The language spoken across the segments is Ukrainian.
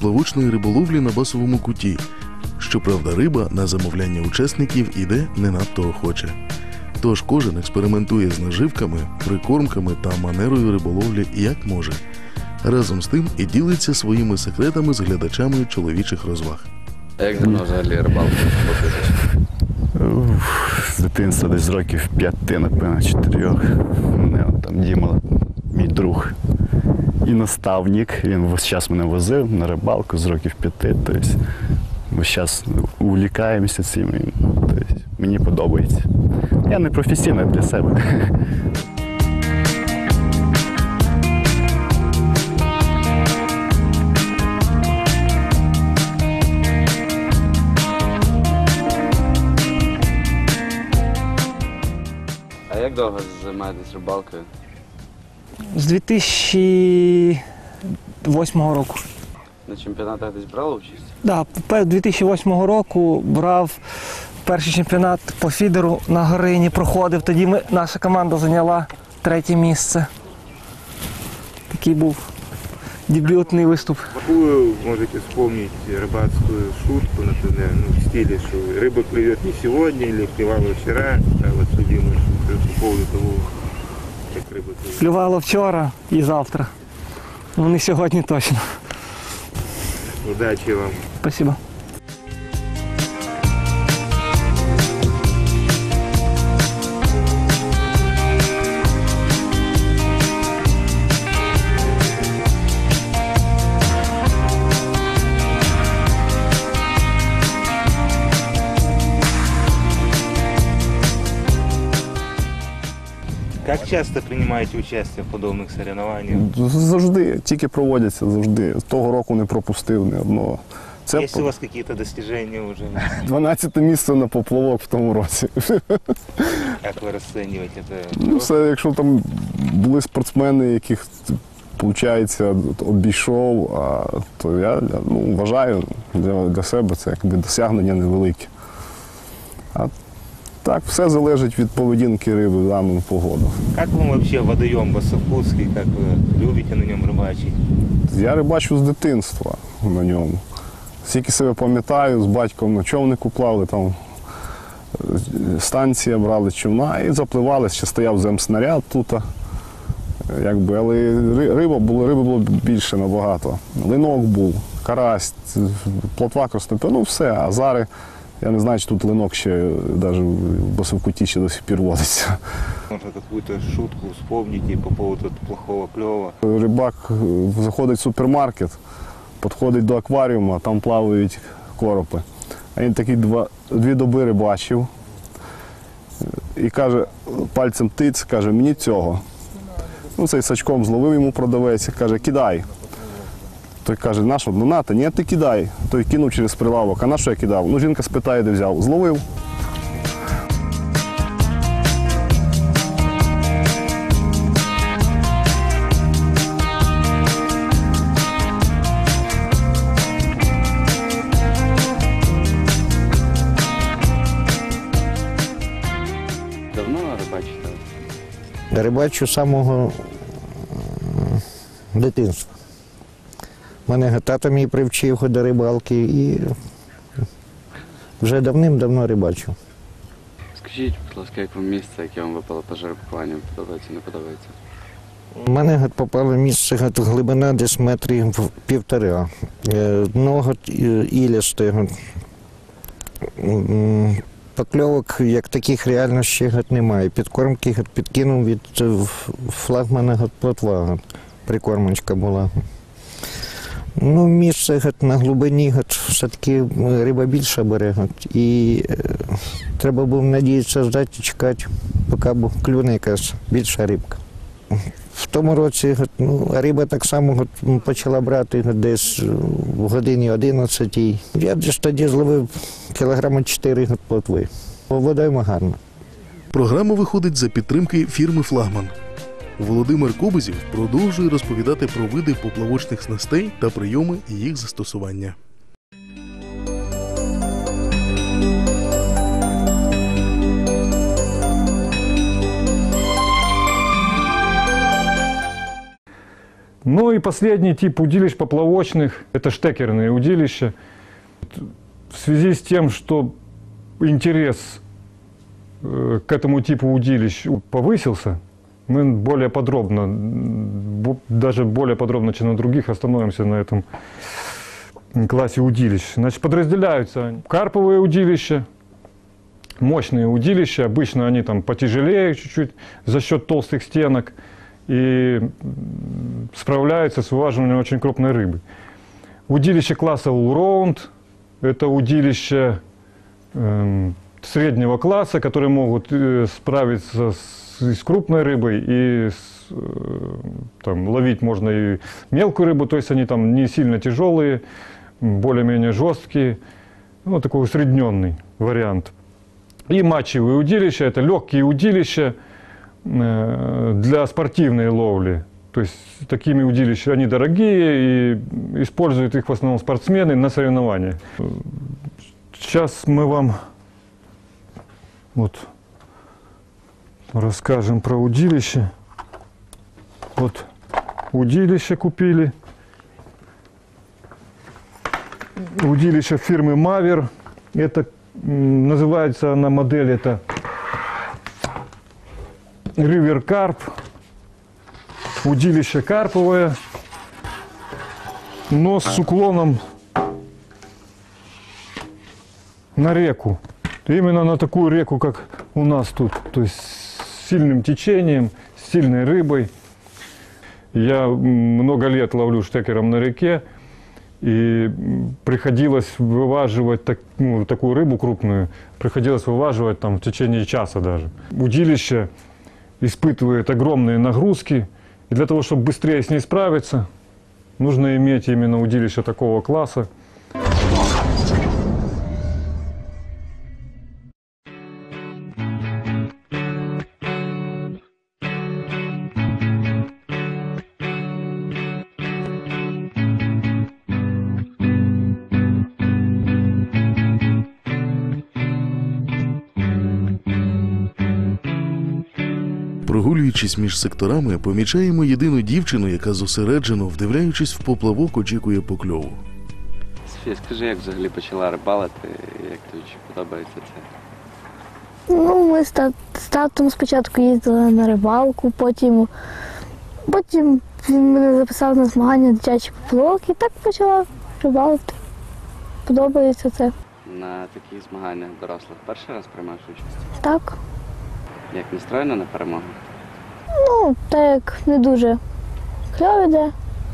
поплавочної риболовлі на басовому куті. Щоправда, риба на замовляння учасників іде не надто охоче. Тож кожен експериментує з наживками, прикормками та манерою риболовлі як може. Разом з тим і ділиться своїми секретами з глядачами чоловічих розваг. А як давно взагалі рибалку З дитинства десь з років п'яти, напевно, чотирьох. Мене там Діма, мій друг і наставник. Він весь час мене возив на рибалку з років п'яти. Тобто ми зараз увлікаємося цим. Тобто, мені подобається. Я не професійний для себе. Як довго займаєтесь рибалкою? З 2008 року. На чемпіонатах десь брали участь? Да, пе- 2008 року брав перший чемпіонат по фідеру на Горині, проходив. Тоді ми, наша команда зайняла третє місце. Такий був дебютний виступ. Какую можете вспомнить рыбацкую шутку, например, ну, в стиле, что рыба клюет не сегодня или клевала вчера, а вот любимую шутку по поводу того, Клювало вчора і завтра. Ну не сьогодні точно. Удачи вам. Спасибо. Как часто принимаете участие в подобных соревнованиях? Завжди, тільки проводяться, завжди. Того року не пропустив ні одного. Це Есть у вас какие-то достижения уже? 12 місце на поплавок в тому році. Как вы расцениваете это? Ну, все, якщо там були спортсмени, яких виходить, обійшов, а, то я ну, вважаю для, для себе це якби досягнення невелике. Так, все залежить від поведінки риби в дану погоду. Как вам вообще водоем Басовкутский? Как вы любите на нем рыбачить? Я рибачу з дитинства на ньому. Скільки себе пам'ятаю, з батьком на човнику плавали, там е, станція брали човна і запливали, ще стояв земснаряд тут. Якби, але риба було, риби було більше набагато. Линок був, карась, плотва краснопер, ну все. А зараз я не знаю, чи тут линок ще навіть в Басовкуті ще до сих пір водиться. Можно какую-то шутку вспомните по поводу плохого клева? Рибак е, заходить в супермаркет, підходить до акваріуму, а там плавають коропи. А він такий два, дві доби рибачив і каже, пальцем тиць, каже, мені цього. Ну, цей сачком зловив йому продавець каже, кидай. Той каже, на що, ну нате, ні, ти кидай. Той кинув через прилавок, а на що я кидав? Ну, жінка спитає, де взяв. Зловив. Давно рибачите? Рибачу з самого дитинства. Мене тато мій привчив до рибалки і вже давним-давно рибачу. Скажіть, будь ласка, як вам місце, яке вам випало по жеребкуванню? Подобається, не подобається? У мене попало місце глибина десь метрів півтора. Е, Дно е, гад. М, Покльовок як таких реально ще немає. Підкормки підкинув від е, флагмана плотва. Прикормочка була. Ну, місце гад, на глибині гад, все-таки е, риба більша бере. Гад, і е, треба було надіятися ждати і чекати, поки бу- клюне якась більша рибка. В тому році гот, ну, риба так само гот, почала брати гот, десь е, в годині 11. Я десь тоді зловив кілограма 4 гот, плотви. Водойма гарна. Програма виходить за підтримки фірми Флагман. Володимир Кобизів продовжує розповідати про види поплавочних снастей та прийоми їх застосування. Ну и последний тип удилищ поплавочных – это штекерные удилища. В связи с тем, что интерес э, к этому типу удилищ повысился, мы более подробно, даже более подробно, чем на других, остановимся на этом классе удилищ. Значит, подразделяются карповые удилища, мощные удилища, обычно они там потяжелее чуть-чуть за счет толстых стенок и справляются с вываживанием очень крупной рыбы. Удилище класса All-Round – это удилища эм, среднего класса, которые могут э, справиться с, и с крупной рыбой и с, э, там, ловить можно и мелкую рыбу, то есть они там не сильно тяжелые, более-менее жесткие, ну, такой усредненный вариант. И матчевые удилища – это легкие удилища э, для спортивной ловли. То есть такими удилища, они дорогие и используют их в основном спортсмены на соревнованиях. Сейчас мы вам вот расскажем про удилище. Вот удилище купили. Удилище фирмы Мавер. Это называется она модель это River Carp. Удилище карповое, но с уклоном на реку. Именно на такую реку, как у нас тут. То есть сильным течением, с сильной рыбой. Я много лет ловлю штекером на реке. И приходилось вываживать так- ну, такую рыбу крупную, приходилось вываживать там в течение часа даже. Удилище испытывает огромные нагрузки, и для того, чтобы быстрее с ней справиться, нужно иметь именно удилище такого класса. Прогулюючись між секторами, помічаємо єдину дівчину, яка зосереджено, вдивляючись в поплавок, очікує покльову. Софія, скажи, як взагалі почала рибалити, як тобі чи подобається це? Ну, ми з, тат- з татом спочатку їздили на рибалку, потім, потім він мене записав на змагання дитячий поплавок і так почала рибалити. Подобається це. На таких змаганнях дорослих перший раз приймаєш участь? Так. Як настроєна на перемогу? Ну, так як не дуже кльово йде,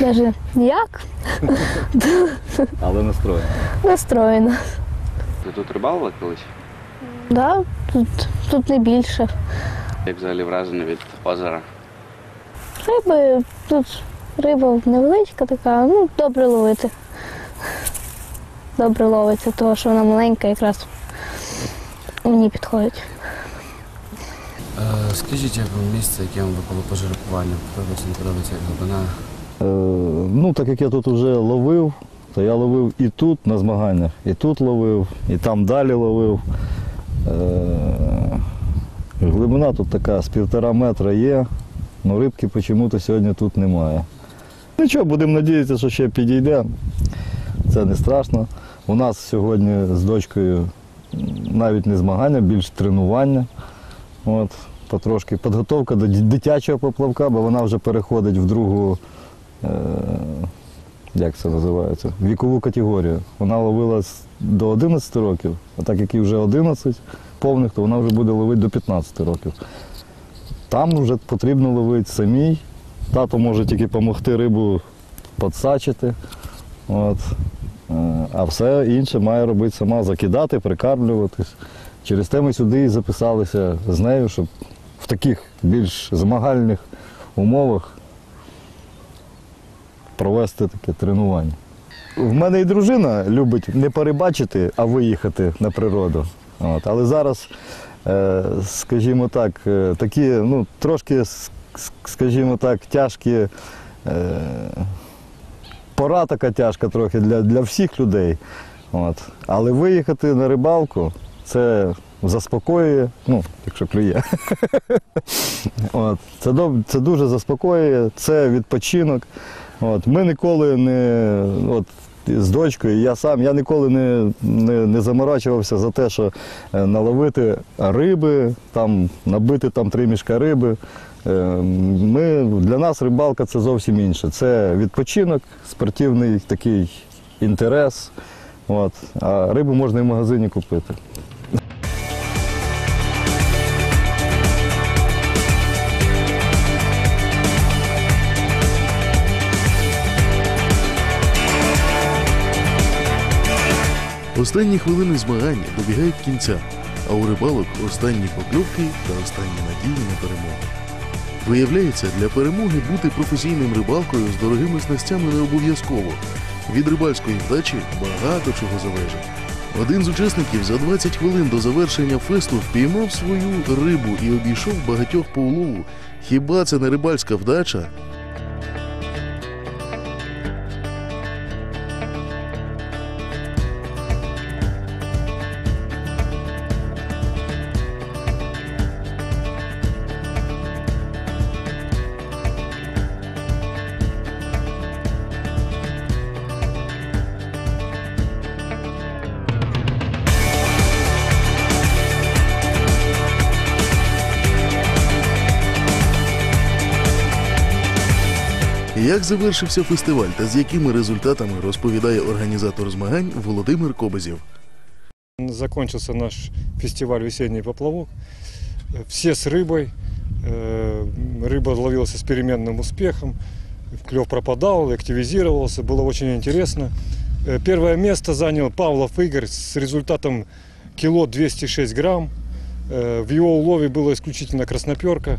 навіть ніяк Але настроєно. настроєна. Ти тут рибалила колись? Да, тут, тут не більше. Як взагалі вражений від озера? Риби, тут риба невеличка така, ну, добре ловити. Добре ловиться, тому що вона маленька якраз мені підходить. Е, Скажіть, як вам місце, яке вам випало по? Подобається, не подобається, як глибина? Е, ну, так як я тут вже ловив, то я ловив і тут на змаганнях, і тут ловив, і там далі ловив. Е, глибина тут така з півтора метра є, але рибки чомусь сьогодні тут немає. Нічого, будемо надіятися, що ще підійде. Це не страшно. У нас сьогодні з дочкою навіть не змагання, більш тренування. От, потрошки підготовка до дитячого поплавка, бо вона вже переходить в другу, е, як це називається, вікову категорію. Вона ловила до 11 років, а так як їй вже 11 повних, то вона вже буде ловити до 15 років. Там вже потрібно ловити самій. Тато може тільки допомогти рибу підсачити. От. Е, А все інше має робити сама, закидати, прикармлюватись. Через те ми сюди і записалися з нею, щоб в таких більш змагальних умовах провести таке тренування. В мене і дружина любить не перебачити, а виїхати на природу. От. Але зараз, е, скажімо так, е, такі, ну, трошки, скажімо так, тяжкі. Е, пора така тяжка трохи для, для всіх людей. От. Але виїхати на рибалку це заспокоює, ну, якщо клює. От, це, доб- це дуже заспокоює, це відпочинок. От, ми ніколи не. От, з дочкою, я сам я ніколи не, не, не заморачувався за те, що е, наловити риби, там, набити там три мішка риби. Е, Ми, для нас рибалка це зовсім інше. Це відпочинок, спортивний такий інтерес. От. А рибу можна і в магазині купити. Останні хвилини змагань добігають кінця, а у рибалок останні покльовки та останні надії на перемогу. Виявляється, для перемоги бути професійним рибалкою з дорогими снастями не обов'язково. Від рибальської вдачі багато чого залежить. Один з учасників за 20 хвилин до завершення фесту впіймав свою рибу і обійшов багатьох по улову. Хіба це не рибальська вдача? Як завершився фестиваль та з якими результатами розповідає організатор змагань Володимир Кобизів. Закончился наш фестиваль «Весенний поплавок». Все с рыбой. Э, Рыба ловилась с переменным успехом. Клев пропадал, активизировался. Было очень интересно. Э, Первое место занял Павлов Игорь с результатом кило 206 грамм. Э, В его улове была исключительно красноперка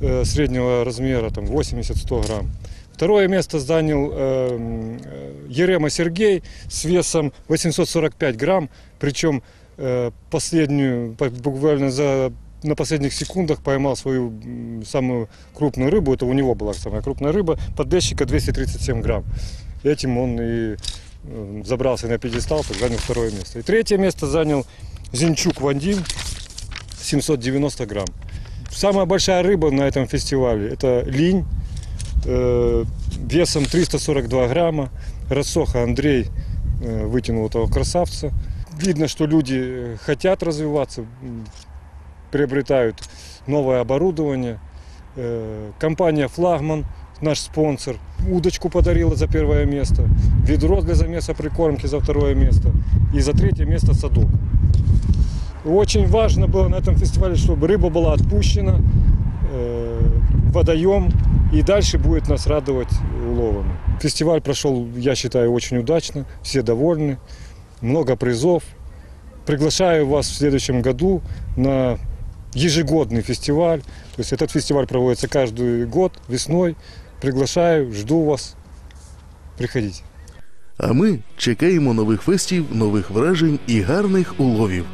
э, среднего размера, там 80-100 грамм. Второе место занял э, э, Ерема Сергей с весом 845 грамм, причем э, последнюю, по- буквально за, на последних секундах поймал свою самую крупную рыбу, это у него была самая крупная рыба, поддельщика 237 грамм. Этим он и э, забрался на пьедестал, занял второе место. И третье место занял Зинчук Вандим, 790 грамм. Самая большая рыба на этом фестивале – это линь, весом 342 грамма. Рассоха Андрей э, вытянул этого красавца. Видно, что люди э, хотят развиваться, м, приобретают новое оборудование. Э, Компания «Флагман», наш спонсор, удочку подарила за первое место, ведро для замеса прикормки за второе место и за третье место садок. Очень важно было на этом фестивале, чтобы рыба была отпущена, э, водоем, и дальше будет нас радовать уловами. Фестиваль прошел, я считаю, очень удачно, все довольны, много призов. Приглашаю вас в следующем году на ежегодный фестиваль. То есть этот фестиваль проводится каждый год весной. Приглашаю, жду вас. Приходите. А ми чекаємо нових фестів, нових вражень і гарних уловів.